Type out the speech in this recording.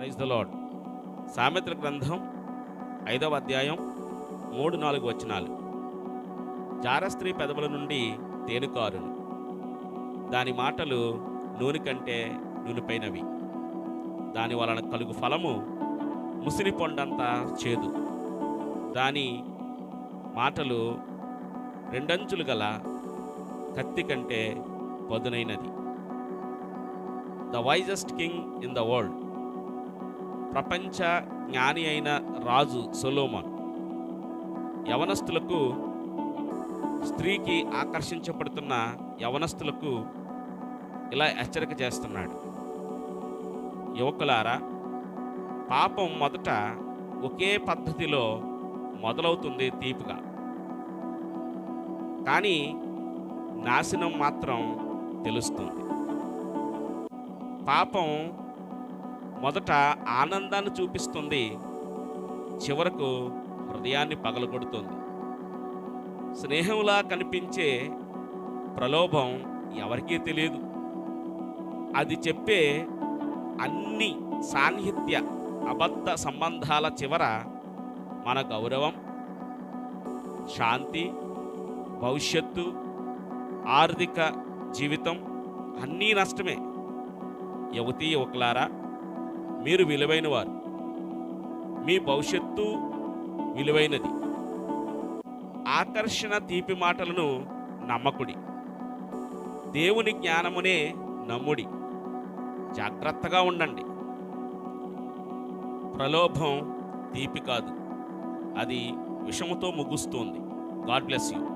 Praise the lord సామెతల గ్రంథం ఐదవ అధ్యాయం మూడు నాలుగు వచనాలు. జారస్త్రీ పెదవుల నుండి తేనుకారును. దాని మాటలు నూనె కంటే నూనెపైనవి. దాని వలన కలుగు ఫలము ముసిరి పొండంత చేదు. దాని మాటలు రెండంచులు గల కత్తి కంటే పదునైనది. The wisest king in the world ప్రపంచ జ్ఞాని అయిన రాజు సొలోమాన్ యవనస్తులకు స్త్రీకి ఆకర్షించబడుతున్న యవనస్తులకు ఇలా హెచ్చరిక చేస్తున్నాడు. యువకులారా పాపం మొదట ఒకే పద్ధతిలో మొదలవుతుంది తీపిగా కానీ నాశనం మాత్రం తెలుస్తుంది. పాపం మొదట ఆనందాన్ని చూపిస్తుంది. చివరకు హృదయాన్ని పగలగొడుతుంది. స్నేహంలా కనిపించే ప్రలోభం ఎవరికీ తెలియదు అది చెప్పే అన్ని సాన్నిహిత్య అబద్ధ సంబంధాల చివర మన గౌరవం శాంతి భవిష్యత్తు ఆర్థిక జీవితం అన్నీ నష్టమే. యువతీ యువకులారా మీరు విలువైన వారు మీ భవిష్యత్తు విలువైనది. ఆకర్షణ తీపి మాటలను నమ్మకుడి. దేవుని జ్ఞానమునే నమ్ముడి. జాగ్రత్తగా ఉండండి. ప్రలోభం తీపి కాదు. అది విషముతో ముగుస్తుంది. God bless you.